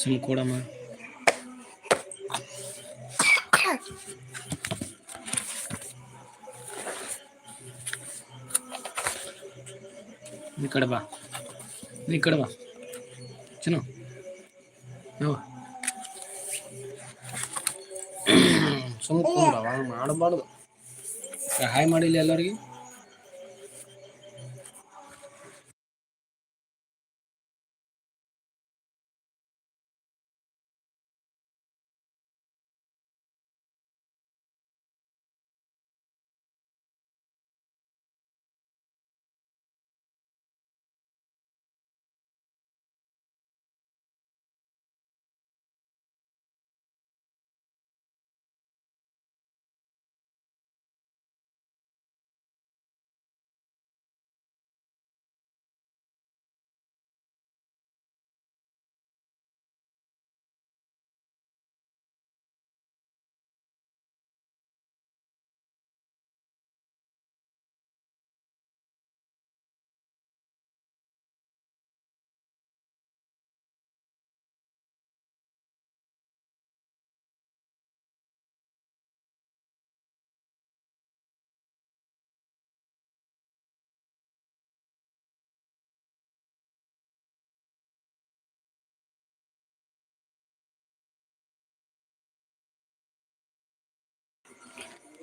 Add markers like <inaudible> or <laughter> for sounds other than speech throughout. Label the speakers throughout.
Speaker 1: ಸುಮ್ ಕೊಡಮ್ಮ ಈ ಕಡೆ ಬಾ. ಈ ಕಡೆ ಬಾ. ಚಿನ್ನು. ಸುಮ್ ಕೂಡವ ಮಾಡಬಾರ್ದು ಸಹಾಯ ಮಾಡಿಲ್ಲ ಎಲ್ಲರಿಗೆ?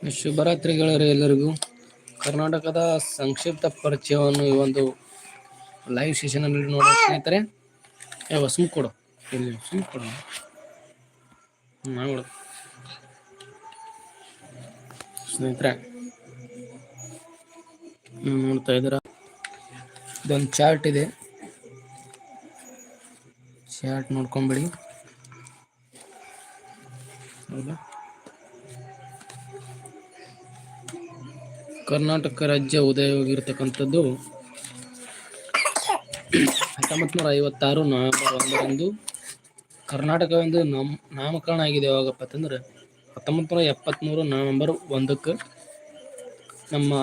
Speaker 1: ಶುಭರಾತ್ರಿಗಳೇ ಎಲ್ಲರಿಗೂ. ಕರ್ನಾಟಕದ ಸಂಕ್ಷಿಪ್ತ ಪರಿಚಯವನ್ನು ಈ ಒಂದು ಲೈವ್ ಸೆಷನ್ ಅಲ್ಲಿ ನೋಡೋ ಸ್ನೇಹಿತರೆ. ಏ, ಸುಮ್ ಕೊಡು. ಇಲ್ಲಿ ಸುಮ್ ಕೊಡು. ನೋಡು ಸ್ನೇಹಿತರೆ ನೋಡ್ತಾ ಇದ್ದೀರ? ಇದೊಂದು ಚಾರ್ಟ್ ಇದೆ. ಚಾರ್ಟ್ ನೋಡ್ಕೊಂಬಿಡಿ. ಹೌದಾ? ಕರ್ನಾಟಕ ರಾಜ್ಯ ಉದಯವಾಗಿರ್ತಕ್ಕಂಥದ್ದು ಹತ್ತೊಂಬತ್ತು ನೂರ ಐವತ್ತಾರು ನವೆಂಬರ್ ಒಂದರಂದು ಕರ್ನಾಟಕವೆಂದು ನಮ್, ನಾಮಕರಣ ಆಗಿದೆ ಯಾವಾಗಪ್ಪ ಅಂತಂದ್ರೆ ಹತ್ತೊಂಬತ್ತು ನೂರ ಎಪ್ಪತ್ತ್ಮೂರು ನವೆಂಬರ್ ಒಂದಕ್ಕೆ ನಮ್ಮ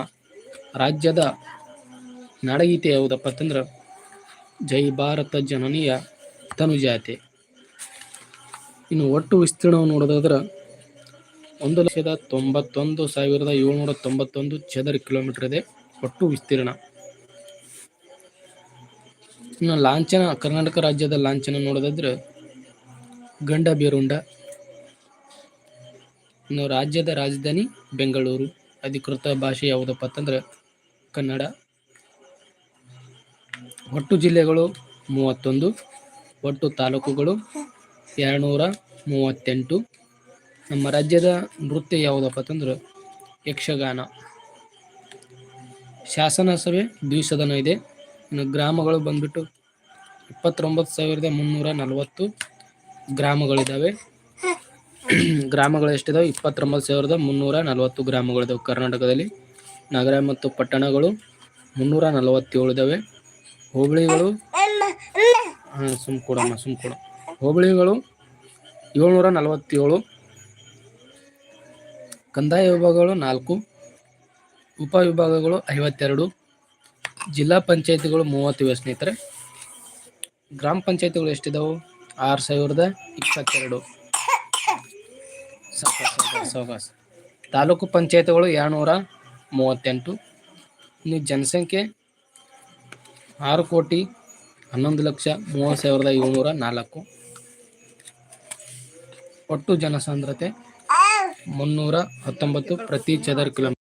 Speaker 1: ರಾಜ್ಯದ ನಾಡಗೀತೆ ಯಾವುದಪ್ಪ ಅಂತಂದ್ರೆ ಜೈ ಭಾರತ ಜನನಿಯ ತನುಜಾತೆ ಇನ್ನು ಒಟ್ಟು ವಿಸ್ತೀರ್ಣವನ್ನು ನೋಡೋದಾದ್ರೆ ಒಂದು ಲಕ್ಷದ ತೊಂಬತ್ತೊಂದು ಸಾವಿರದ ಏಳ್ನೂರ ತೊಂಬತ್ತೊಂದು ಚದರ ಕಿಲೋಮೀಟರ್ ಇದೆ. ಒಟ್ಟು ವಿಸ್ತೀರ್ಣ. ಇನ್ನು ಲಾಂಛನ, ಕರ್ನಾಟಕ ರಾಜ್ಯದ ಲಾಂಛನ ನೋಡೋದಾದ್ರೆ ಗಂಡ ಬೇರುಂಡ. ಇನ್ನು ರಾಜ್ಯದ ರಾಜಧಾನಿ ಬೆಂಗಳೂರು. ಅಧಿಕೃತ ಭಾಷೆ ಯಾವುದಪ್ಪ ಅಂತಂದ್ರೆ ಕನ್ನಡ. ಒಟ್ಟು ಜಿಲ್ಲೆಗಳು ಮೂವತ್ತೊಂದು, ಒಟ್ಟು ತಾಲೂಕುಗಳು ಎರಡುನೂರ ಮೂವತ್ತೆಂಟು. ನಮ್ಮ ರಾಜ್ಯದ ನೃತ್ಯ ಯಾವುದಪ್ಪ ಅಂತಂದ್ರೆ ಯಕ್ಷಗಾನ. ಶಾಸನ ಸಭೆ ದ್ವಿಸದನ ಇದೆ. ಇನ್ನು ಗ್ರಾಮಗಳು ಬಂದ್ಬಿಟ್ಟು ಇಪ್ಪತ್ತೊಂಬತ್ತು ಸಾವಿರದ ಮುನ್ನೂರ ನಲವತ್ತು ಗ್ರಾಮಗಳಿದ್ದಾವೆ. <clears throat> ಗ್ರಾಮಗಳು ಎಷ್ಟಿದಾವೆ? ಇಪ್ಪತ್ತೊಂಬತ್ತು ಸಾವಿರದ ಮುನ್ನೂರ ನಲವತ್ತು ಗ್ರಾಮಗಳಿದ್ದಾವೆ ಕರ್ನಾಟಕದಲ್ಲಿ. ನಗರ ಮತ್ತು ಪಟ್ಟಣಗಳು ಮುನ್ನೂರ ನಲವತ್ತೇಳು ಇದಾವೆ. ಹೋಬಳಿಗಳು, ಹಾಂ ಸುಮ್ ಕೊಡಮ್ಮ ಸುಮ್ ಕೊಡ ಹೋಬಳಿಗಳು ಏಳ್ನೂರ ನಲವತ್ತೇಳು. ಕಂದಾಯ ವಿಭಾಗಗಳು ನಾಲ್ಕು ಉಪವಿಭಾಗಗಳು ಐವತ್ತೆರಡು, ಜಿಲ್ಲಾ ಪಂಚಾಯತಿಗಳು ಮೂವತ್ತಿವೆ ಸ್ನೇಹಿತರೆ. ಗ್ರಾಮ ಪಂಚಾಯತಿಗಳು ಎಷ್ಟಿದಾವು? ಆರು ಸಾವಿರದ ಇಪ್ಪತ್ತೆರಡು. ಸಾವಕಾಶ. ತಾಲೂಕು ಪಂಚಾಯತಿಗಳು ಎರಡುನೂರ ಮೂವತ್ತೆಂಟು. ಇನ್ನು ಜನಸಂಖ್ಯೆ ಆರು ಕೋಟಿ ಹನ್ನೊಂದು ಲಕ್ಷ ಮೂವತ್ತು ಸಾವಿರದ ಏಳ್ನೂರ ನಾಲ್ಕು. ಒಟ್ಟು ಜನಸಾಂದ್ರತೆ ಮುನ್ನೂರ ಹತ್ತೊಂಬತ್ತು ಪ್ರತಿ ಚದರ ಕಿಲೋಮೀಟರ್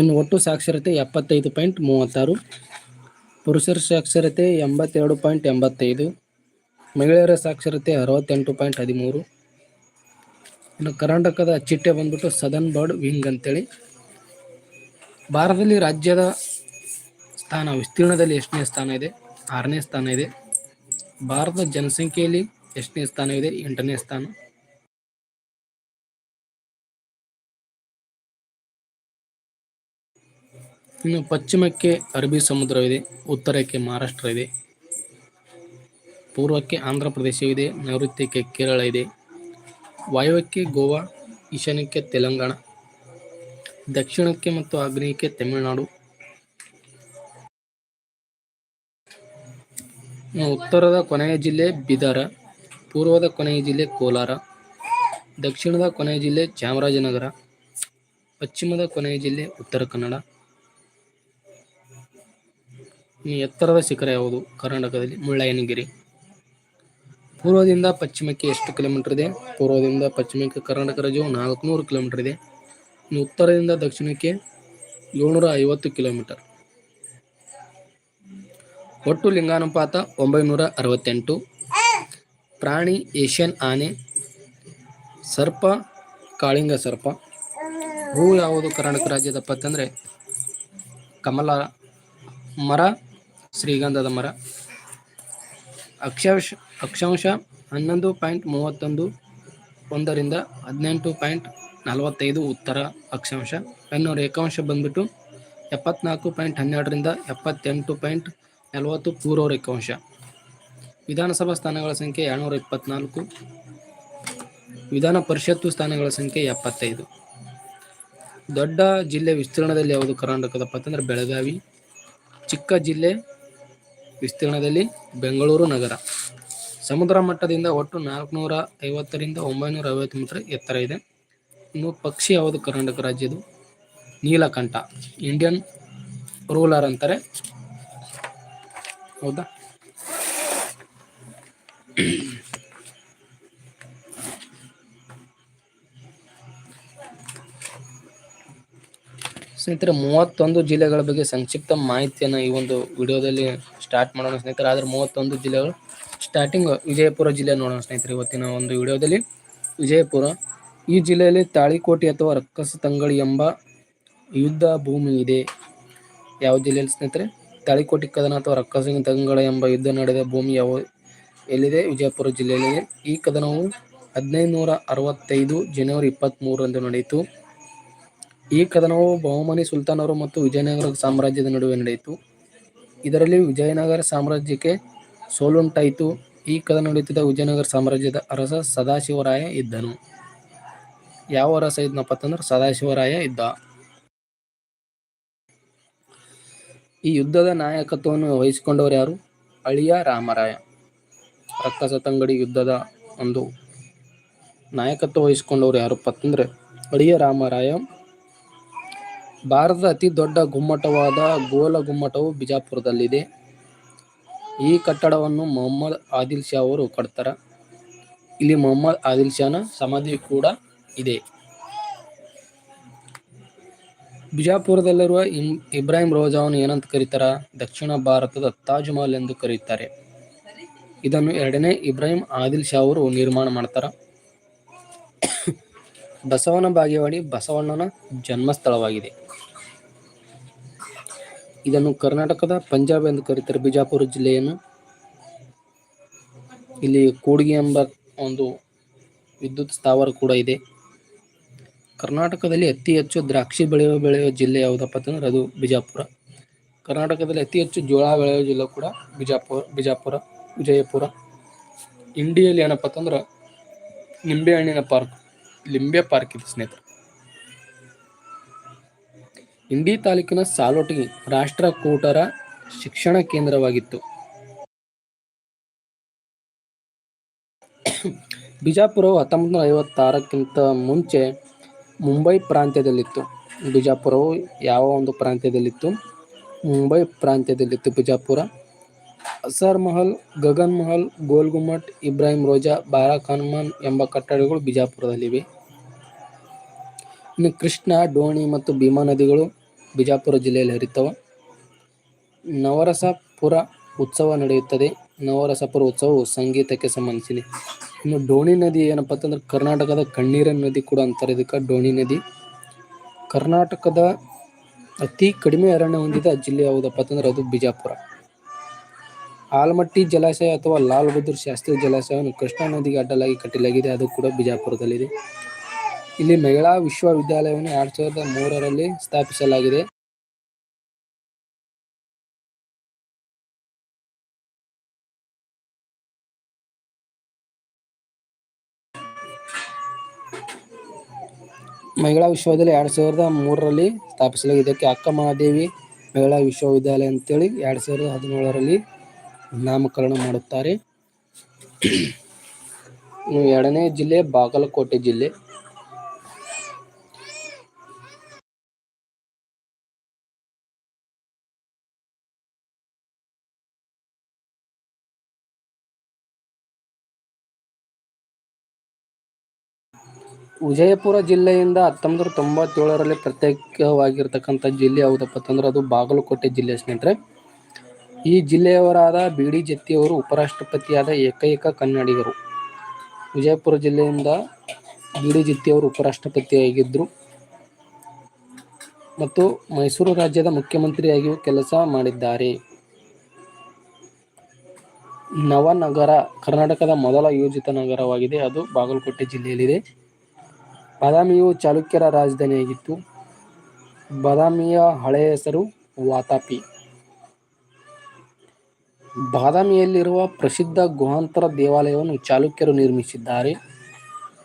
Speaker 1: ಇನ್ನು ಒಟ್ಟು ಸಾಕ್ಷರತೆ ಎಪ್ಪತ್ತೈದು ಪಾಯಿಂಟ್ ಮೂವತ್ತಾರು, ಪುರುಷರ ಸಾಕ್ಷರತೆ ಎಂಬತ್ತೆರಡು ಪಾಯಿಂಟ್ ಎಂಬತ್ತೈದು, ಮಹಿಳೆಯರ ಸಾಕ್ಷರತೆ ಅರವತ್ತೆಂಟು ಪಾಯಿಂಟ್ ಹದಿಮೂರು. ಇನ್ನು ಕರ್ನಾಟಕದ ಚಿಟ್ಟೆ ಬಂದ್ಬಿಟ್ಟು ಸದನ್ ಬರ್ಡ್ ವಿಂಗ್ ಅಂತೇಳಿ. ಭಾರತದಲ್ಲಿ ರಾಜ್ಯದ ಸ್ಥಾನ, ವಿಸ್ತೀರ್ಣದಲ್ಲಿ ಎಷ್ಟನೇ ಸ್ಥಾನ ಇದೆ? ಆರನೇ ಸ್ಥಾನ ಇದೆ. ಭಾರತದ ಜನಸಂಖ್ಯೆಯಲ್ಲಿ ಎಷ್ಟನೇ ಸ್ಥಾನ ಇದೆ? ಎಂಟನೇ ಸ್ಥಾನ. ಇನ್ನು ಪಶ್ಚಿಮಕ್ಕೆ ಅರಬ್ಬಿ ಸಮುದ್ರವಿದೆ. ಉತ್ತರಕ್ಕೆ ಮಹಾರಾಷ್ಟ್ರ ಇದೆ ಪೂರ್ವಕ್ಕೆ ಆಂಧ್ರ ಪ್ರದೇಶವಿದೆ. ನೈಋತ್ಯಕ್ಕೆ ಕೇರಳ ಇದೆ. ವಾಯುವ್ಯಕ್ಕೆ ಗೋವಾ. ಈಶಾನ್ಯಕ್ಕೆ ತೆಲಂಗಾಣ. ದಕ್ಷಿಣಕ್ಕೆ ಮತ್ತು ಆಗ್ನೇಯಕ್ಕೆ ತಮಿಳುನಾಡು. ಉತ್ತರದ ಕೊನೆಯ ಜಿಲ್ಲೆ ಬಿದರ, ಪೂರ್ವದ ಕೊನೆಯ ಜಿಲ್ಲೆ ಕೋಲಾರ, ದಕ್ಷಿಣದ ಕೊನೆಯ ಜಿಲ್ಲೆ ಚಾಮರಾಜನಗರ, ಪಶ್ಚಿಮದ ಕೊನೆಯ ಜಿಲ್ಲೆ ಉತ್ತರ ಕನ್ನಡ. ಎತ್ತರದ ಶಿಖರ ಯಾವುದು? ಕರ್ನಾಟಕದಲ್ಲಿ ಮುಳ್ಳಯ್ಯನಗಿರಿ. ಪೂರ್ವದಿಂದ ಪಶ್ಚಿಮಕ್ಕೆ ಎಷ್ಟು ಕಿಲೋಮೀಟರ್ ಇದೆ? ಪೂರ್ವದಿಂದ ಪಶ್ಚಿಮಕ್ಕೆ ಕರ್ನಾಟಕ ರಾಜ್ಯವು ನಾಲ್ಕುನೂರು ಕಿಲೋಮೀಟರ್ ಇದೆ. ಉತ್ತರದಿಂದ ದಕ್ಷಿಣಕ್ಕೆ ಏಳ್ನೂರ ಐವತ್ತು ಕಿಲೋಮೀಟರ್. ಒಟ್ಟು ಲಿಂಗಾನುಪಾತ ಒಂಬೈನೂರ ಅರವತ್ತೆಂಟು ಪ್ರಾಣಿ ಏಷ್ಯನ್ ಆನೆ, ಸರ್ಪ, ಕಾಳಿಂಗ ಸರ್ಪ. ಹೂ ಯಾವುದು? ಕರ್ನಾಟಕ ರಾಜ್ಯದ ಪತ್ತಂದರೆ ಕಮಲ ಮರ, ಶ್ರೀಗಂಧದ ಮರ. ಅಕ್ಷಾಂಶ ಅಕ್ಷಾಂಶ ಹನ್ನೊಂದು ಪಾಯಿಂಟ್ ಮೂವತ್ತೊಂದು ಒಂದರಿಂದ ಹದಿನೆಂಟು ಪಾಯಿಂಟ್ ನಲವತ್ತೈದು ಉತ್ತರ ಅಕ್ಷಾಂಶ. ಇನ್ನು ರೇಖಾಂಶ ಬಂದ್ಬಿಟ್ಟು ಎಪ್ಪತ್ನಾಲ್ಕು ಪಾಯಿಂಟ್ ಹನ್ನೆರಡರಿಂದ ಎಪ್ಪತ್ತೆಂಟು ಪಾಯಿಂಟ್ ನಲವತ್ತು ಪೂರ್ವ ರೇಖಾಂಶ ವಿಧಾನಸಭಾ ಸ್ಥಾನಗಳ ಸಂಖ್ಯೆ ಏಳ್ನೂರ ಇಪ್ಪತ್ನಾಲ್ಕು. ವಿಧಾನ ಪರಿಷತ್ತು ಸ್ಥಾನಗಳ ಸಂಖ್ಯೆ ಎಪ್ಪತ್ತೈದು. ದೊಡ್ಡ ಜಿಲ್ಲೆ ವಿಸ್ತೀರ್ಣದಲ್ಲಿ ಯಾವುದು? ಕರ್ನಾಟಕದಪ್ಪ ಅಂತಂದ್ರೆ ಬೆಳಗಾವಿ. ಚಿಕ್ಕ ಜಿಲ್ಲೆ ವಿಸ್ತೀರ್ಣದಲ್ಲಿ ಬೆಂಗಳೂರು ನಗರ. ಸಮುದ್ರ ಮಟ್ಟದಿಂದ ಒಟ್ಟು ನಾಲ್ಕುನೂರ ಐವತ್ತರಿಂದ ಒಂಬೈನೂರ ಐವತ್ತು ಮೀಟರ್ ಎತ್ತರ ಇದೆ. ಇನ್ನು ಪಕ್ಷಿ ಯಾವುದು? ಕರ್ನಾಟಕ ರಾಜ್ಯದು ನೀಲಕಂಠ. ಇಂಡಿಯನ್ ರೂಲರ್ ಅಂತಾರೆ. ಹೌದಾ? ಸ್ನೇಹಿತರೆ, ಮೂವತ್ತೊಂದು ಜಿಲ್ಲೆಗಳ ಬಗ್ಗೆ ಸಂಕ್ಷಿಪ್ತ ಮಾಹಿತಿಯನ್ನು ಈ ಒಂದು ವಿಡಿಯೋದಲ್ಲಿ ಸ್ಟಾರ್ಟ್ ಮಾಡೋಣ ಸ್ನೇಹಿತರೆ. ಆದರೆ ಮೂವತ್ತೊಂದು ಜಿಲ್ಲೆಗಳು ಸ್ಟಾರ್ಟಿಂಗ್ ವಿಜಯಪುರ ಜಿಲ್ಲೆ ನೋಡೋಣ ಸ್ನೇಹಿತರೆ. ಇವತ್ತಿನ ಒಂದು ವಿಡಿಯೋದಲ್ಲಿ ವಿಜಯಪುರ, ಈ ಜಿಲ್ಲೆಯಲ್ಲಿ ತಾಳಿಕೋಟೆ ಅಥವಾ ರಕ್ಕಸ ತಂಗಳಿ ಎಂಬ ಯುದ್ಧ ಭೂಮಿ ಇದೆ. ಯಾವ ಜಿಲ್ಲೆಯಲ್ಲಿ ಸ್ನೇಹಿತರೆ? ತಾಳಿಕೋಟೆ ಕದನ ಅಥವಾ ರಕ್ಕಸಿಂಗ್ ತಂಗಳ ಎಂಬ ಯುದ್ಧ ನಡೆದ ಭೂಮಿ ಯಾವ ಎಲ್ಲಿದೆ? ವಿಜಯಪುರ ಜಿಲ್ಲೆಯಲ್ಲಿದೆ. ಈ ಕದನವು ಹದಿನೈದು ನೂರ ಅರವತ್ತೈದು ಜನವರಿ ಇಪ್ಪತ್ತ್ಮೂರರಂದು ನಡೆಯಿತು. ಈ ಕದನವು ಬಹುಮನಿ ಸುಲ್ತಾನರು ಮತ್ತು ವಿಜಯನಗರ ಸಾಮ್ರಾಜ್ಯದ ನಡುವೆ ನಡೆಯಿತು. ಇದರಲ್ಲಿ ವಿಜಯನಗರ ಸಾಮ್ರಾಜ್ಯಕ್ಕೆ ಸೋಲುಂಟಾಯಿತು. ಈ ಕದನ ನಡೆಯುತ್ತಿದ್ದ ವಿಜಯನಗರ ಸಾಮ್ರಾಜ್ಯದ ಅರಸ ಸದಾಶಿವರಾಯ ಇದ್ದನು. ಯಾವ ಅರಸ ಇದ್ನಪ್ಪ ಅಂತಂದ್ರೆ ಸದಾಶಿವರಾಯ ಇದ್ದ. ಈ ಯುದ್ಧದ ನಾಯಕತ್ವವನ್ನು ವಹಿಸಿಕೊಂಡವರು ಯಾರು? ಅಳಿಯ ರಾಮರಾಯ. ರಕ್ಕಸ ತಂಗಡಿ ಯುದ್ಧದ ಒಂದು ನಾಯಕತ್ವ ವಹಿಸಿಕೊಂಡವರು ಯಾರಪ್ಪ ಅಂತಂದ್ರೆ ಅಳಿಯ ರಾಮರಾಯ. ಭಾರತದ ಅತಿ ದೊಡ್ಡ ಗುಮ್ಮಟವಾದ ಗೋಲ ಗುಮ್ಮಟವು ಬಿಜಾಪುರದಲ್ಲಿದೆ. ಈ ಕಟ್ಟಡವನ್ನು ಮೊಹಮ್ಮದ್ ಆದಿಲ್ ಶಾ ಅವರು ಕಟ್ತಾರ. ಇಲ್ಲಿ ಮೊಹಮ್ಮದ್ ಆದಿಲ್ ಶಾನ ಸಮಾಧಿ ಕೂಡ ಇದೆ. ಬಿಜಾಪುರದಲ್ಲಿರುವ ಇಮ್, ಇಬ್ರಾಹಿಂ ರೋಜಾವನ್ನು ಏನಂತ ಕರೀತಾರ? ದಕ್ಷಿಣ ಭಾರತದ ತಾಜ್ ಮಹಲ್ ಎಂದು ಕರೆಯುತ್ತಾರೆ ಇದನ್ನು ಎರಡನೇ ಇಬ್ರಾಹಿಂ ಆದಿಲ್ ಶಾ ಅವರು ನಿರ್ಮಾಣ ಮಾಡ್ತಾರ. ಬಸವನ ಬಾಗೇವಾಡಿ ಬಸವಣ್ಣನ ಜನ್ಮಸ್ಥಳವಾಗಿದೆ. ಇದನ್ನು ಕರ್ನಾಟಕದ ಪಂಜಾಬ್ ಎಂದು ಕರೀತಾರೆ ಬಿಜಾಪುರ ಜಿಲ್ಲೆಯನ್ನು. ಇಲ್ಲಿ ಕೂಡ್ಗಿ ಎಂಬ ಒಂದು ವಿದ್ಯುತ್ ಸ್ಥಾವರ ಕೂಡ ಇದೆ. ಕರ್ನಾಟಕದಲ್ಲಿ ಅತಿ ಹೆಚ್ಚು ದ್ರಾಕ್ಷಿ ಬೆಳೆಯುವ ಬೆಳೆಯುವ ಜಿಲ್ಲೆ ಯಾವುದಪ್ಪ ಅಂತಂದ್ರೆ ಅದು ಬಿಜಾಪುರ. ಕರ್ನಾಟಕದಲ್ಲಿ ಅತಿ ಹೆಚ್ಚು ಜೋಳ ಬೆಳೆಯುವ ಜಿಲ್ಲೆ ಕೂಡ ಬಿಜಾಪುರ ಬಿಜಾಪುರ, ವಿಜಯಪುರ. ಇಂಡಿಯಲ್ಲಿ ಏನಪ್ಪ ಅಂತಂದ್ರೆ ನಿಂಬೆ ಹಣ್ಣಿನ ಪಾರ್ಕ್, ಲಿಂಬೆ ಪಾರ್ಕ್ ಇದೆ ಸ್ನೇಹಿತರೆ. ಇಂಡಿ ತಾಲೂಕಿನ ಸಾಲೋಟಿ ರಾಷ್ಟ್ರಕೂಟರ ಶಿಕ್ಷಣ ಕೇಂದ್ರವಾಗಿತ್ತು. ಬಿಜಾಪುರವು ಹತ್ತೊಂಬತ್ತು ನೂರ ಐವತ್ತಾರಕ್ಕಿಂತ ಮುಂಚೆ ಮುಂಬೈ ಪ್ರಾಂತ್ಯದಲ್ಲಿತ್ತು. ಬಿಜಾಪುರವು ಯಾವ ಒಂದು ಪ್ರಾಂತ್ಯದಲ್ಲಿತ್ತು? ಮುಂಬೈ ಪ್ರಾಂತ್ಯದಲ್ಲಿತ್ತು ಬಿಜಾಪುರ. ಅಸರ್ ಮಹಲ್, ಗಗನ್ ಮಹಲ್ ಗೋಲ್ ಗುಮ್ಮಟ್ ಇಬ್ರಾಹಿಂ ರೋಜಾ ಬಾರಾ ಖಾನ್ಮಾನ್ ಎಂಬ ಕಟ್ಟಡಗಳು ಬಿಜಾಪುರದಲ್ಲಿವೆ. ಇನ್ನು ಕೃಷ್ಣ ಡೋಣಿ ಮತ್ತು ಭೀಮಾ ನದಿಗಳು ಬಿಜಾಪುರ ಜಿಲ್ಲೆಯಲ್ಲಿ ಹರಿತವೆ. ನವರಸಪುರ ಉತ್ಸವ ನಡೆಯುತ್ತದೆ. ನವರಸಪುರ ಉತ್ಸವವು ಸಂಗೀತಕ್ಕೆ ಸಂಬಂಧಿಸಿದೆ. ಇನ್ನು ಡೋಣಿ ನದಿ ಏನಪ್ಪ ಅಂತಂದ್ರೆ ಕರ್ನಾಟಕದ ಕಣ್ಣೀರಿನ ನದಿ ಕೂಡ ಅಂತಾರೆ ಇದಕ್ಕೆ, ಡೋಣಿ ನದಿ. ಕರ್ನಾಟಕದ ಅತಿ ಕಡಿಮೆ ಅರಣ್ಯ ಹೊಂದಿದ ಜಿಲ್ಲೆ ಯಾವುದಪ್ಪ ಅಂತಂದ್ರೆ ಅದು ಬಿಜಾಪುರ. ಆಲಮಟ್ಟಿ ಜಲಾಶಯ ಅಥವಾ ಲಾಲ್ ಬಹದ್ದೂರ್ ಶಾಸ್ತ್ರಿ ಜಲಾಶಯವನ್ನು ಕೃಷ್ಣಾ ನದಿಗೆ ಅಡ್ಡಲಾಗಿ ಕಟ್ಟಲಾಗಿದೆ, ಅದು ಕೂಡ ಬಿಜಾಪುರದಲ್ಲಿದೆ. ಇಲ್ಲಿ ಮಹಿಳಾ ವಿಶ್ವವಿದ್ಯಾಲಯವನ್ನು ಎರಡ್ ಸಾವಿರದ ಮೂರರಲ್ಲಿ ಸ್ಥಾಪಿಸಲಾಗಿದೆ. ಮಹಿಳಾ ವಿಶ್ವವಿದ್ಯಾಲಯ ಎರಡು ಸಾವಿರದ ಮೂರರಲ್ಲಿ ಸ್ಥಾಪಿಸಲಾಗಿದೆ. ಇದಕ್ಕೆ ಅಕ್ಕ ಮಹಾದೇವಿ ಮಹಿಳಾ ವಿಶ್ವವಿದ್ಯಾಲಯ ಅಂತೇಳಿ ಎರಡು ಸಾವಿರದ ಹದಿನೇಳರಲ್ಲಿ ನಾಮಕರಣ ಮಾಡುತ್ತಾರೆ. ಎರಡನೇ ಜಿಲ್ಲೆ ಬಾಗಲಕೋಟೆ ಜಿಲ್ಲೆ. ವಿಜಯಪುರ ಜಿಲ್ಲೆಯಿಂದ ಹತ್ತೊಂಬತ್ತು ತೊಂಬತ್ತೇಳರಲ್ಲಿ ಪ್ರತ್ಯೇಕವಾಗಿರ್ತಕ್ಕಂಥ ಜಿಲ್ಲೆ ಯಾವುದಪ್ಪ ಅಂತಂದ್ರೆ ಅದು ಬಾಗಲಕೋಟೆ ಜಿಲ್ಲೆ ಸ್ನೇಹಿತರೆ. ಈ ಜಿಲ್ಲೆಯವರಾದ ಬಿ ಡಿ ಜತ್ತಿಯವರು ಉಪರಾಷ್ಟ್ರಪತಿಯಾದ ಏಕೈಕ ಕನ್ನಡಿಗರು. ವಿಜಯಪುರ ಜಿಲ್ಲೆಯಿಂದ ಬಿ ಡಿ ಜತ್ತಿಯವರು ಉಪರಾಷ್ಟ್ರಪತಿಯಾಗಿದ್ದರು ಮತ್ತು ಮೈಸೂರು ರಾಜ್ಯದ ಮುಖ್ಯಮಂತ್ರಿಯಾಗಿಯೂ ಕೆಲಸ ಮಾಡಿದ್ದಾರೆ. ನವನಗರ ಕರ್ನಾಟಕದ ಮೊದಲ ಯೋಜಿತ ನಗರವಾಗಿದೆ. ಅದು ಬಾಗಲಕೋಟೆ ಜಿಲ್ಲೆಯಲ್ಲಿದೆ. ಬಾದಾಮಿಯು ಚಾಲುಕ್ಯರ ರಾಜಧಾನಿಯಾಗಿತ್ತು. ಬಾದಾಮಿಯ ಹಳೆಯ ಹೆಸರು ವಾತಾಪಿ. ಬಾದಾಮಿಯಲ್ಲಿರುವ ಪ್ರಸಿದ್ಧ ಗುಹಾಂತರ ದೇವಾಲಯವನ್ನು ಚಾಲುಕ್ಯರು ನಿರ್ಮಿಸಿದ್ದಾರೆ.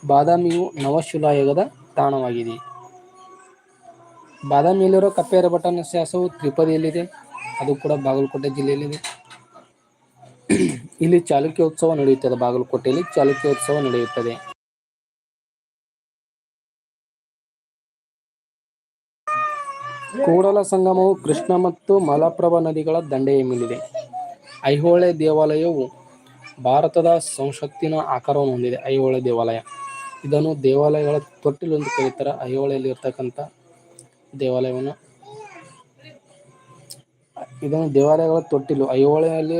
Speaker 1: ಬಾದಾಮಿಯು ನವಶಿಲಾಯುಗದ ತಾಣವಾಗಿದೆ. ಬಾದಾಮಿಯಲ್ಲಿರುವ ಕಪ್ಪೇರ ಬಟನ್ ಶಾಸವು ತ್ರಿಪದಿಯಲ್ಲಿದೆ ಅದು ಕೂಡ ಬಾಗಲಕೋಟೆ ಜಿಲ್ಲೆಯಲ್ಲಿದೆ. ಇಲ್ಲಿ ಚಾಲುಕ್ಯ ಉತ್ಸವ ನಡೆಯುತ್ತದೆ. ಬಾಗಲಕೋಟೆಯಲ್ಲಿ ಚಾಲುಕ್ಯ ಉತ್ಸವ ನಡೆಯುತ್ತದೆ. ಕೂಡಲ ಸಂಗಮವು ಕೃಷ್ಣ ಮತ್ತು ಮಲಪ್ರಭಾ ನದಿಗಳ ದಂಡೆಯ ಮೇಲಿದೆ. ಐಹೊಳೆ ದೇವಾಲಯವು ಭಾರತದ ಸಂಸತ್ತಿನ ಆಕಾರವನ್ನು ಹೊಂದಿದೆ. ಐಹೊಳೆ ದೇವಾಲಯ. ಇದನ್ನು ದೇವಾಲಯಗಳ ತೊಟ್ಟಿಲು ಎಂದು ಕರೀತಾರೆ. ಐಹೊಳೆಯಲ್ಲಿ ಇರ್ತಕ್ಕಂಥ ದೇವಾಲಯವನ್ನು ಇದನ್ನು ದೇವಾಲಯಗಳ ತೊಟ್ಟಿಲು. ಐಹೊಳೆಯಲ್ಲಿ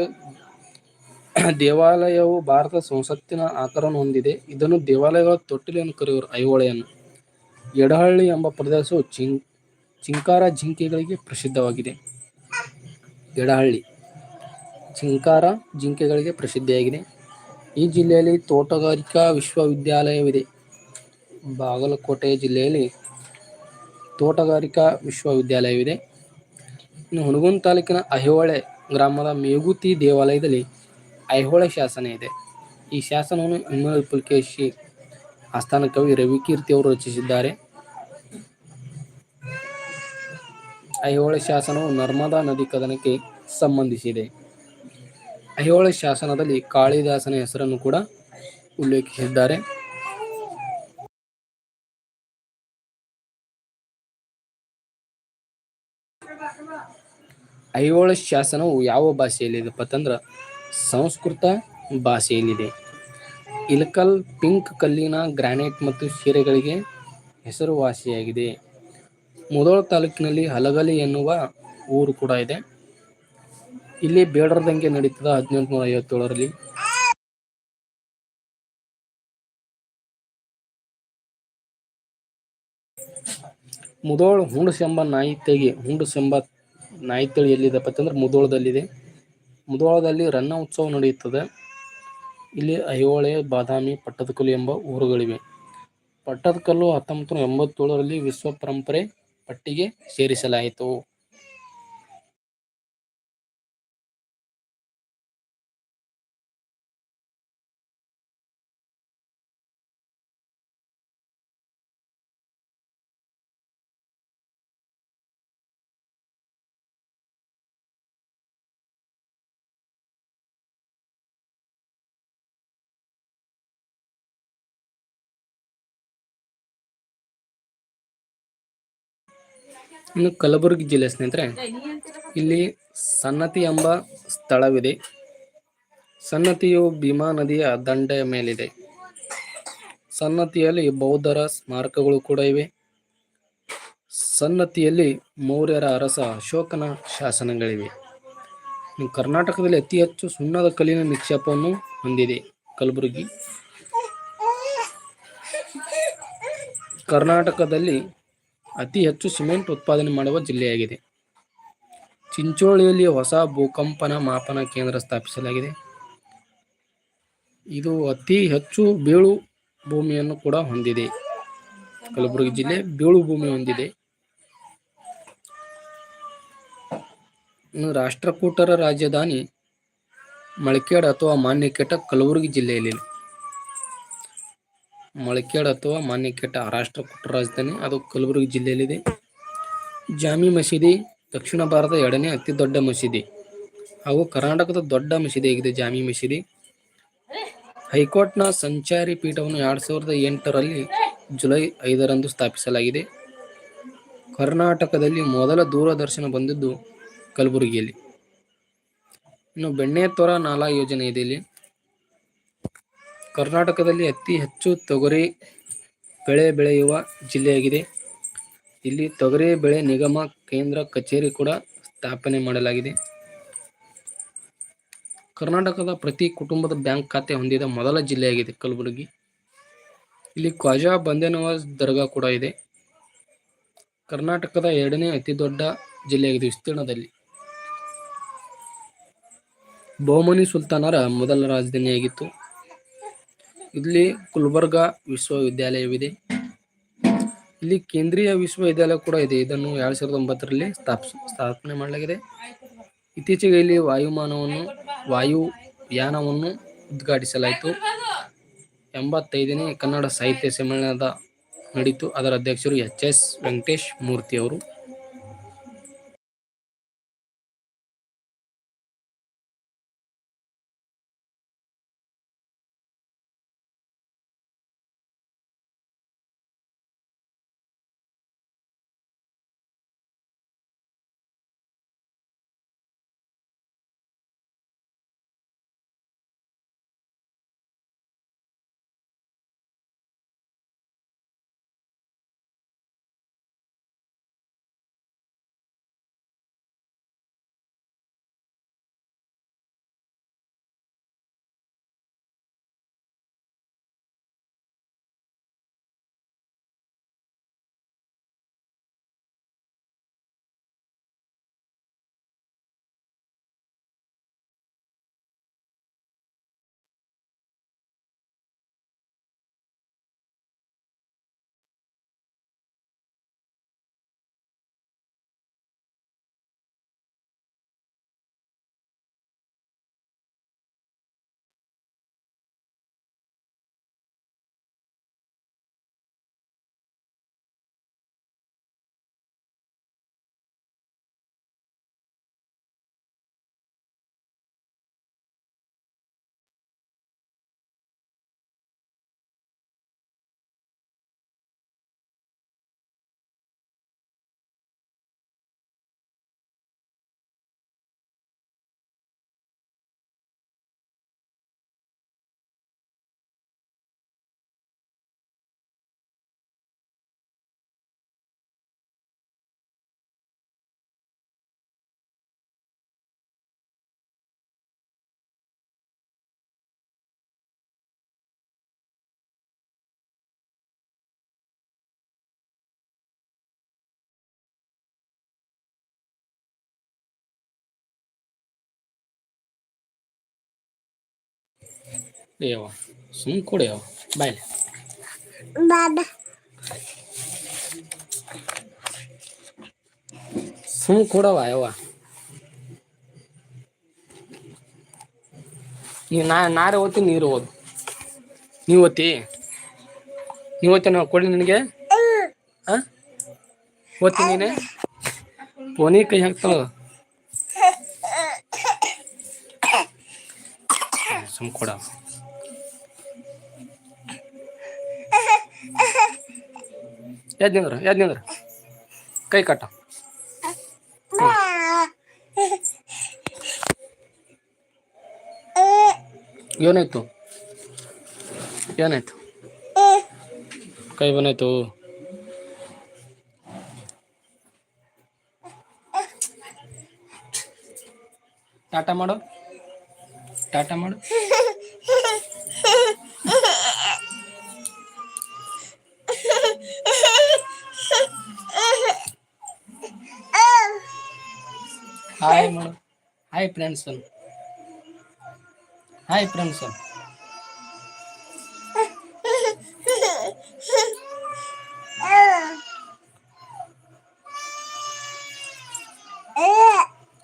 Speaker 1: ದೇವಾಲಯವು ಭಾರತ ಸಂಸತ್ತಿನ ಆಕಾರವನ್ನು ಹೊಂದಿದೆ. ಇದನ್ನು ದೇವಾಲಯಗಳ ತೊಟ್ಟಿಲು ಎಂದು ಕರೆಯುವರು. ಐಹೊಳೆಯನ್ನು. ಎಡಹಳ್ಳಿ ಎಂಬ ಪ್ರದೇಶವು ಚಿಂ ಚಿಂಕಾರ ಜಿಂಕೆಗಳಿಗೆ ಪ್ರಸಿದ್ಧವಾಗಿದೆ. ಎಡಹಳ್ಳಿ. ಚಿಂಕಾರ ಜಿಂಕೆಗಳಿಗೆ ಪ್ರಸಿದ್ಧಿಯಾಗಿದೆ. ಈ ಜಿಲ್ಲೆಯಲ್ಲಿ ತೋಟಗಾರಿಕಾ ವಿಶ್ವವಿದ್ಯಾಲಯವಿದೆ. ಬಾಗಲಕೋಟೆ ಜಿಲ್ಲೆಯಲ್ಲಿ ತೋಟಗಾರಿಕಾ ವಿಶ್ವವಿದ್ಯಾಲಯವಿದೆ. ಇನ್ನು ಹುಣಗುನ್ ತಾಲೂಕಿನ ಐಹೊಳೆ ಗ್ರಾಮದ ಮೇಗುತಿ ದೇವಾಲಯದಲ್ಲಿ ಐಹೊಳೆ ಶಾಸನ ಇದೆ. ಈ ಶಾಸನವನ್ನು ಹಿಮ್ಮಡಿ ಪುಲ್ಕೇಶಿ ಆಸ್ಥಾನ ಕವಿ ರವಿಕೀರ್ತಿ ಅವರು ರಚಿಸಿದ್ದಾರೆ. ಐಹೊಳೆ ಶಾಸನವು ನರ್ಮದಾ ನದಿ ಕದನಕ್ಕೆ ಸಂಬಂಧಿಸಿದೆ. ಐಹೊಳೆ ಶಾಸನದಲ್ಲಿ ಕಾಳಿದಾಸನ ಹೆಸರನ್ನು ಕೂಡ ಉಲ್ಲೇಖಿಸಿದ್ದಾರೆ. ಐಹೊಳೆ ಶಾಸನವು ಯಾವ ಭಾಷೆಯಲ್ಲಿದೆ ಅಂತಂದ್ರೆ ಸಂಸ್ಕೃತ ಭಾಷೆಯಲ್ಲಿದೆ. ಇಲಕಲ್ ಪಿಂಕ್ ಕಲ್ಲಿನ ಗ್ರಾನೈಟ್ ಮತ್ತು ಶಿರೆಗಳಿಗೆ ಹೆಸರುವಾಸಿಯಾಗಿದೆ. ಮುಧೋಳ ತಾಲೂಕಿನಲ್ಲಿ ಹಲಗಲಿ ಎನ್ನುವ ಊರು ಕೂಡ ಇದೆ. ಇಲ್ಲಿ ಬೇಡರ ದಂಗೆ ನಡೀತದ ಹದಿನೆಂಟುನೂರ ಐವತ್ತೇಳರಲ್ಲಿ. ಮುದೋಳ ಹುಂಡಸೆಂಬ ನಾಯಿ ತೆಗೆ ಹುಂಡಸೆಂಬ ನಾಯಿ ತಳಿ ಎಲ್ಲಿದೆಪ್ಪ ಅಂತಂದ್ರೆ ಮುದೋಳದಲ್ಲಿದೆ. ಮುದೋಳದಲ್ಲಿ ರನ್ನ ಉತ್ಸವ ನಡೆಯುತ್ತದೆ. ಇಲ್ಲಿ ಐಹೊಳೆ, ಬಾದಾಮಿ, ಪಟ್ಟದಕಲ್ಲು ಎಂಬ ಊರುಗಳಿವೆ. ಪಟ್ಟದಕಲ್ಲು ಹತ್ತೊಂಬತ್ತು ನೂರ ಎಂಬತ್ತೇಳರಲ್ಲಿ ವಿಶ್ವ ಪರಂಪರೆ ಪಟ್ಟಿಗೆ ಸೇರಿಸಲಾಯಿತು. ಇನ್ನು ಕಲಬುರಗಿ ಜಿಲ್ಲೆ ಸ್ನೇಹಿತರೆ, ಇಲ್ಲಿ ಸನ್ನತಿ ಎಂಬ ಸ್ಥಳವಿದೆ. ಸನ್ನತಿಯು ಭೀಮಾ ನದಿಯ ದಂಡೆಯ ಮೇಲಿದೆ. ಸನ್ನತಿಯಲ್ಲಿ ಬೌದ್ಧರ ಸ್ಮಾರಕಗಳು ಕೂಡ ಇವೆ. ಸನ್ನತಿಯಲ್ಲಿ ಮೌರ್ಯರ ಅರಸ ಅಶೋಕನ ಶಾಸನಗಳಿವೆ. ಕರ್ನಾಟಕದಲ್ಲಿ ಅತಿ ಹೆಚ್ಚು ಸುಣ್ಣದ ಕಲ್ಲಿನ ನಿಕ್ಷೇಪವನ್ನು ಹೊಂದಿದೆ ಕಲಬುರಗಿ. ಕರ್ನಾಟಕದಲ್ಲಿ ಅತಿ ಹೆಚ್ಚು ಸಿಮೆಂಟ್ ಉತ್ಪಾದನೆ ಮಾಡುವ ಜಿಲ್ಲೆಯಾಗಿದೆ. ಚಿಂಚೋಳಿಯಲ್ಲಿ ಹೊಸ ಭೂಕಂಪನ ಮಾಪನ ಕೇಂದ್ರ ಸ್ಥಾಪಿಸಲಾಗಿದೆ. ಇದು ಅತಿ ಹೆಚ್ಚು ಬೀಳು ಭೂಮಿಯನ್ನು ಕೂಡ ಹೊಂದಿದೆ. ಕಲಬುರಗಿ ಜಿಲ್ಲೆ ಬೀಳು ಭೂಮಿ ಹೊಂದಿದೆ. ರಾಷ್ಟ್ರಕೂಟರ ರಾಜಧಾನಿ ಮಳಕೇಡ್ ಅಥವಾ ಮಾನ್ಯಕೇಟ ಕಲಬುರಗಿ ಜಿಲ್ಲೆಯಲ್ಲಿದೆ ಮಳಕೇಡ್ ಅಥವಾ ಮಾನ್ಯಕೇಟ ರಾಷ್ಟ್ರಕೂಟರ ರಾಜಧಾನಿ, ಅದು ಕಲಬುರಗಿ ಜಿಲ್ಲೆಯಲ್ಲಿದೆ. ಜಾಮಿ ಮಸೀದಿ ದಕ್ಷಿಣ ಭಾರತದ ಎರಡನೇ ಅತಿ ದೊಡ್ಡ ಮಸೀದಿ. ಹಾಗೂ ಕರ್ನಾಟಕದ ದೊಡ್ಡ ಮಸೀದಿ ಆಗಿದೆ ಜಾಮಿ ಮಸೀದಿ. ಹೈಕೋರ್ಟ್ನ ಸಂಚಾರಿ ಪೀಠವನ್ನು ಎರಡ್ ಸಾವಿರದ ಎಂಟರಲ್ಲಿ ಜುಲೈ ಐದರಂದು ಸ್ಥಾಪಿಸಲಾಗಿದೆ. ಕರ್ನಾಟಕದಲ್ಲಿ ಮೊದಲ ದೂರದರ್ಶನ ಬಂದಿದ್ದು ಕಲಬುರಗಿಯಲ್ಲಿ. ಇನ್ನು ಬೆಣ್ಣೆತೊರ ನಾಲಾ ಯೋಜನೆ ಇದೆ ಇಲ್ಲಿ. ಕರ್ನಾಟಕದಲ್ಲಿ ಅತಿ ಹೆಚ್ಚು ತೊಗರಿ ಬೆಳೆ ಬೆಳೆಯುವ ಜಿಲ್ಲೆಯಾಗಿದೆ. ಇಲ್ಲಿ ತೊಗರಿ ಬೆಳೆ ನಿಗಮ ಕೇಂದ್ರ ಕಚೇರಿ ಕೂಡ ಸ್ಥಾಪನೆ ಮಾಡಲಾಗಿದೆ. ಕರ್ನಾಟಕದ ಪ್ರತಿ ಕುಟುಂಬದ ಬ್ಯಾಂಕ್ ಖಾತೆ ಹೊಂದಿದ ಮೊದಲ ಜಿಲ್ಲೆಯಾಗಿದೆ ಕಲಬುರಗಿ. ಇಲ್ಲಿ ಖ್ವಾಜಾ ಬಂದೇನವಾಜ್ ದರ್ಗಾ ಕೂಡ ಇದೆ. ಕರ್ನಾಟಕದ ಎರಡನೇ ಅತಿ ದೊಡ್ಡ ಜಿಲ್ಲೆಯಾಗಿದೆ ವಿಸ್ತೀರ್ಣದಲ್ಲಿ. ಬಹುಮನಿ ಸುಲ್ತಾನರ ಮೊದಲ ರಾಜಧಾನಿಯಾಗಿತ್ತು. ಇಲ್ಲಿ ಗುಲ್ಬರ್ಗ ವಿಶ್ವವಿದ್ಯಾಲಯವಿದೆ. ಇಲ್ಲಿ ಕೇಂದ್ರೀಯ ವಿಶ್ವವಿದ್ಯಾಲಯ ಕೂಡ ಇದೆ. ಇದನ್ನು ಎರಡ್ ಸಾವಿರದ ಒಂಬತ್ತರಲ್ಲಿ ಸ್ಥಾಪನೆ ಮಾಡಲಾಗಿದೆ. ಇತ್ತೀಚೆಗೆ ಇಲ್ಲಿ ವಾಯುಮಾನವನ್ನು ವಾಯುಯಾನವನ್ನು ಉದ್ಘಾಟಿಸಲಾಯಿತು. ಎಂಬತ್ತೈದನೇ ಕನ್ನಡ ಸಾಹಿತ್ಯ ಸಮ್ಮೇಳನದ ನಡೀತು. ಅದರ ಅಧ್ಯಕ್ಷರು ಎಚ್ ಎಸ್ ವೆಂಕಟೇಶ್ ಮೂರ್ತಿ ಅವರು. ಯವ್ವ ಸುಮ್ ಕೊಡಿ ಯವ್ವ ಬಾಯ್ ಸುಮ್ ಕೊಡವ ಯವ್ವ ನೀ ನಾ ನಾರೇ ಓದ್ತೀನಿ ನೀರು ಓದು ನೀವು ಓದ್ತಿ ನೀವು ಓದ್ತೇನೆ ಕೊಡಿ ನಿನಗೆ ಹಾಂ ಓದ್ತೀನಿ ನೀನೆ ಫೋನಿ ಕೈ ಹಾಕ್ತಾವ ಸುಮ್ ಕೊಡ ಎದ್ ನಿಂದ್ರ ಎದ್ ನಿಂದ್ರ ಕೈ ಕಟ್ಟ. ಏನಾಯ್ತು? ಏನಾಯ್ತು? ಕೈ ಬನಾಯ್ತು ಟಾಟಾ ಮಾಡು. ಟಾಟಾ ಮಾಡು. Hi friends. Hi friends.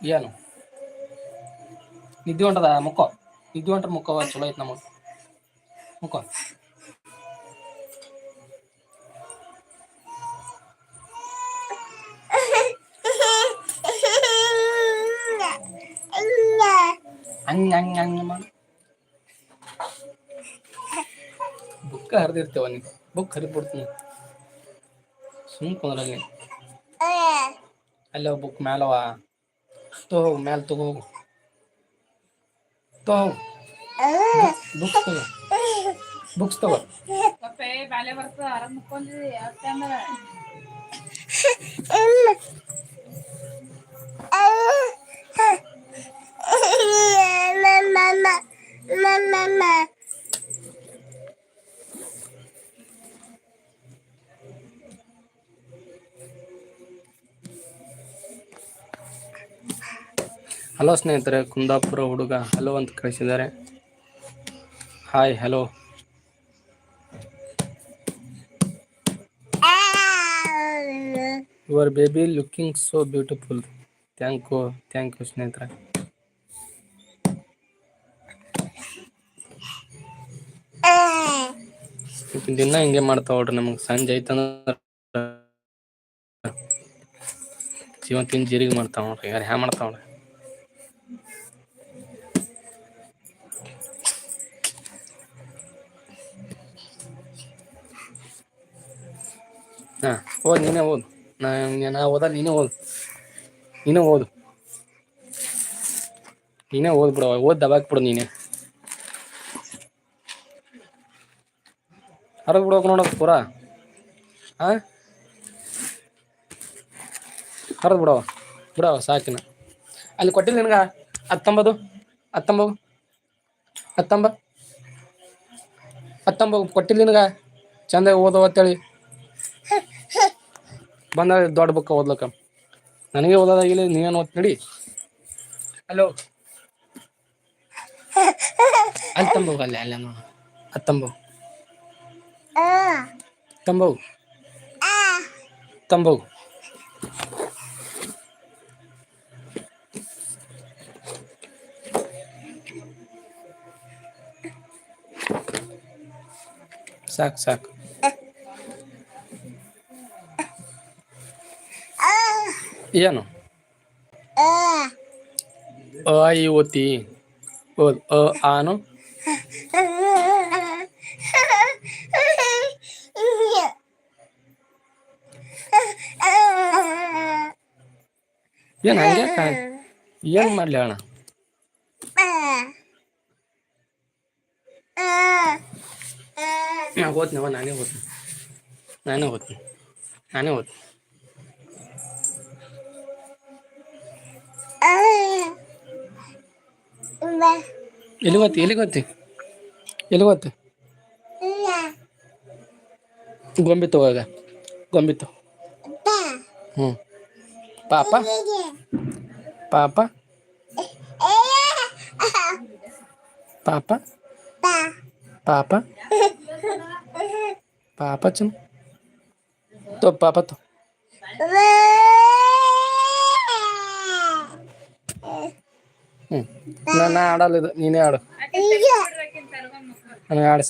Speaker 1: ఇయ్యాను నిద్ర ఉంటుందా ముక్క? నిద్ర ఉంటుంది ముక్క చలో ముక్క. ಹಂಗೆ ಹಂಗೆ ಹಂಗೆ ಮಾಡಿ ಬುಕ್ ಹರಿದಿರ್ತೇವ ನೀ. ಬುಕ್ ಹರಿದ್ಬಿಡ್ತೀನಿ. ಸುಮ್ ಕುಂದ್ರಲ್ಲಿ ಅಲ್ಲೋ ಬುಕ್ ಮ್ಯಾಲವ. ತೋ ಹೋಗು ಮ್ಯಾಲ ತಗೋ ಹೋಗು. ತೋ ಹೋಗು. ಬುಕ್ಸ್ ತಗೋ. ಬುಕ್ಸ್ ತಗೋ.
Speaker 2: ಬಾಲೆ ಬರ್ತದ ಆರಾಮ್ ಮುಕ್ಕೊಂದಿದಿ ಅಷ್ಟೇ ಅಂದ್ರೆ.
Speaker 1: ಹಲೋ ಸ್ನೇಹಿತರೆ, ಕುಂದಾಪುರ ಹುಡುಗ. ಹಲೋ ಅಂತ ಕಳಿಸಿದ್ದಾರೆ. Hi hello your baby looking so beautiful thank you thank you ಸ್ನೇಹಿತರೆ. ದಿನ ಹಿಂಗೆ ಮಾಡ್ತಾವ ನೋಡ್ರಿ ನಮಗೆ ಸಂಜೆ ಐತಂದ್ರ ಜೀವಂತಿನ ಜೀರಿಗೆ ಮಾಡ್ತಾವ ನೋಡ್ರಿ ಯಾರು ಹ್ಯಾ ಮಾಡ್ತಾವ ನೋಡ್ರಿ ಹಾ, ಓದ್, ನೀನೇ ಓದು. ನಾ ನಾ ಓದ, ನೀನೇ ಓದು. ನೀನೇ ಓದು. ನೀನೇ ಓದ್ ಬಿಡು, ಓದ್ ದಬಾಕ್ ಬಿಡು ನೀನೇ. ಹರಿದ್ ಬಿಡ್ಬೇಕು ನೋಡೋದು ಪೂರಾ. ಹಾಂ ಹರಿದು ಬಿಡವ ಬಿಡವ ಸಾಕಿನ. ಅಲ್ಲಿ ಕೊಟ್ಟಿಲ್ಲ ನಿನ್ಗ? ಹತ್ತೊಂಬದು? ಹತ್ತೊಂಬವು ಹತ್ತೊಂಬ? ಹತ್ತೊಂಬ ಕೊಟ್ಟಿಲ್ಲ ನಿನ್ಗ? ಚಂದ ಓದೋ ಅಂತೇಳಿ ಬಂದ ದೊಡ್ಡ ಬುಕ್ಕ ಓದ್ಲಕ್ಕ. ನನಗೆ ಓದೋದಾಗಿಲ್ಲ, ನೀವೇನು ಓದ್ ನಡಿ. ಹಲೋ ಅಲ್ಲಿ ಅಲ್ಲಿ, ಅಲ್ಲ ಹತ್ತೊಂಬವು ತಂಬವು ತಂಬವು ಸಾಕು ಸಾಕು ಏನು ಅ ಐ ಓತಿ ಓದ್ ಅ ಆನು ಏನು ಹಂಗೆ ಏನು ಮಾಡ್ಲಿ ಅಣ್ಣ? ನಾ ಓದ್ನವ ನಾನೇ ಓದ್ತೀನಿ. ನಾನೇ ಓದ್ತೀನಿ. ನಾನೇ ಓದ್ತೀನಿ. ಎಲ್ಲಿ ಗೊತ್ತಿ ಎಲ್ಲಿ ಗೊತ್ತಿ ಎಲ್ಲಿ ಗೊತ್ತಿ ಗೊಂಬೆ ತಗೋಗ ಗೊಂಬೆ ಹ್ಞೂ ಪಾಪ ಪಾಪ ಪಾಪ ಪಾಪ ಪಾಪ ಚನ್ ತೋ ಪಾಪ ತೋ ಹ್ಞೂ ನಾ ನಾ ಆಡಲ್ಲ ಇದು ನೀನೇ ಆಡು ನನಗೆ ಆಡು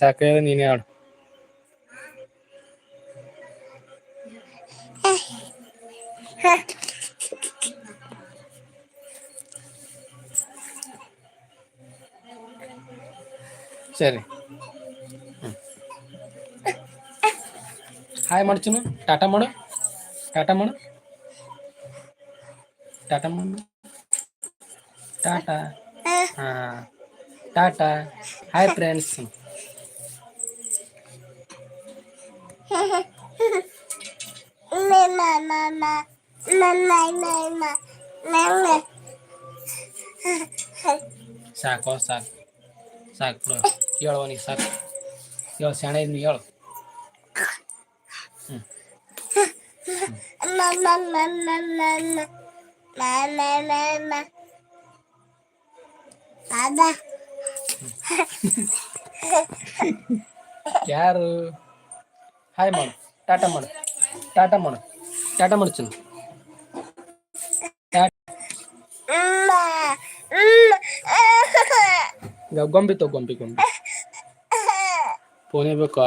Speaker 1: ಸರಿ. ಹಾಯ್ ಮಾಡು ಚಿನ್ನು ಟಾಟಾ ಮಾಡು. ಟಾಟಾ ಮಾಡು. ಟಾಟಾ ಮಾಡು. ಟಾಟಾ ಹಾಂ. ಟಾಟಾ ಹಾಯ್ ಫ್ರೆಂಡ್ಸ್ ಸಾಕು ಸಾಕು. ಸಾಕು ಬಿಡು ಹೇಳು ಅವನಿಗೆ ಸಾಕು. ಹೇಳು ಸೆಣೆ ಇದ್ನಿ ಹೇಳು. ಯಾರು? ಹಾಯ್ ಮಾಡು. ಟಾಟಾ ಮಾಡು. ಟಾಟಾ ಮಾಡು. ಟಾಟಾ ಮಾಡು ಚಿನ್ನು. ಗೊಂಬಿ ತೊ ಗೊಂಬೆ ತಗೋ ಗೊಂಬೆ ಗೊಂಬೆ ಫೋನೇ ಬೇಕಾ